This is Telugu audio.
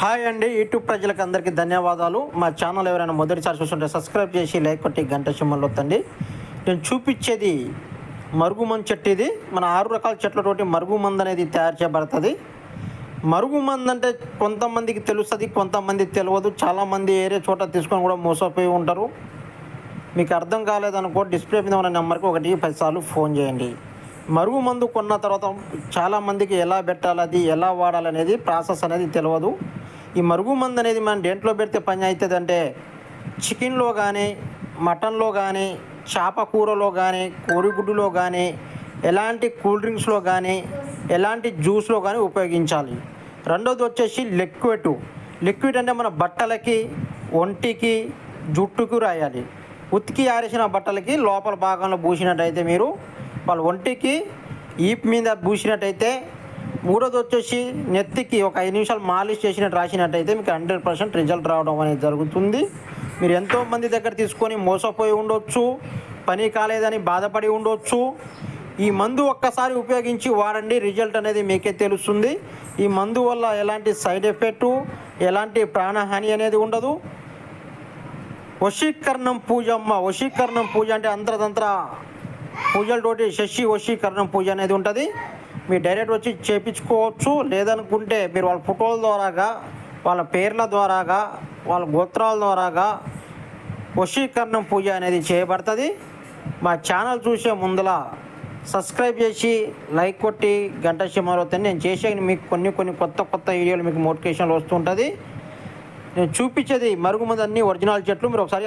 హాయ్ అండి యూట్యూబ్ ప్రజలకు అందరికీ ధన్యవాదాలు. మా ఛానల్ ఎవరైనా మొదటిసారి చూస్తుంటే సబ్స్క్రైబ్ చేసి లైక్ కొట్టి గంట సింహంలో వద్దండి నేను చూపించేది మరుగుమందు చెట్టు ఇది మన ఆరు రకాల చెట్లతోటి మరుగుమందు అనేది తయారు చేయబడుతుంది. మరుగుమందు అంటే కొంతమందికి తెలుస్తుంది కొంతమంది తెలియదు. చాలామంది ఏరే చోట తీసుకొని కూడా మోసపోయి ఉంటారు. మీకు అర్థం కాలేదనుకో డిస్ప్లే మీద ఉన్న నెంబర్కి ఒకటి పది సార్లు ఫోన్ చేయండి. మరుగు మందు కొన్న తర్వాత చాలామందికి ఎలా పెట్టాలి అది ఎలా వాడాలనేది ప్రాసెస్ అనేది తెలియదు. ఈ మరుగు మందు అనేది మనం దేంట్లో పెడితే పని అవుతుంది అంటే చికెన్లో కానీ మటన్లో కానీ చేప కూరలో కానీ కోడిగుడ్డులో కానీ ఎలాంటి కూల్ డ్రింక్స్లో కానీ ఎలాంటి జ్యూస్లో కానీ ఉపయోగించాలి. రెండోది వచ్చేసి లిక్విడ్. లిక్విడ్ అంటే మన బట్టలకి ఒంటికి జుట్టుకు రాయాలి. ఉతికి ఆరేసిన బట్టలకి లోపల భాగంలో పూసినట్టయితే మీరు వాళ్ళ ఒంటికి ఈప్ మీద పూసినట్టయితే మూడోది వచ్చేసి నెత్తికి ఒక ఐదు నిమిషాలు మాలిష్ చేసినట్టు రాసినట్టయితే మీకు హండ్రెడ్ పర్సెంట్ రిజల్ట్ రావడం అనేది జరుగుతుంది. మీరు ఎంతో మంది దగ్గర తీసుకొని మోసపోయి ఉండొచ్చు పని కాలేదని బాధపడి ఉండొచ్చు. ఈ మందు ఒక్కసారి ఉపయోగించి వాడండి రిజల్ట్ అనేది మీకే తెలుస్తుంది. ఈ మందు వల్ల ఎలాంటి సైడ్ ఎఫెక్టు ఎలాంటి ప్రాణహాని అనేది ఉండదు. వశీకరణం పూజ అమ్మ వశీకరణం పూజ అంటే అంతరతంత్ర పూజలతోటి శశి వశీకరణం పూజ అనేది ఉంటుంది. మీరు డైరెక్ట్ వచ్చి చేపించుకోవచ్చు లేదనుకుంటే మీరు వాళ్ళ ఫోటోల ద్వారాగా వాళ్ళ పేర్ల ద్వారాగా వాళ్ళ గోత్రాల ద్వారాగా వశీకరణం పూజ అనేది చేయబడుతుంది. మా ఛానల్ చూసే ముందల సబ్స్క్రైబ్ చేసి లైక్ కొట్టి గంట సింహాలు నేను చేసే మీకు కొన్ని కొన్ని కొత్త కొత్త వీడియోలు మీకు నోటిఫికేషన్లు వస్తుంటుంది నేను చూపించేది మరుగుమంది అన్ని ఒరిజినల్ చెట్లు. మీరు ఒకసారి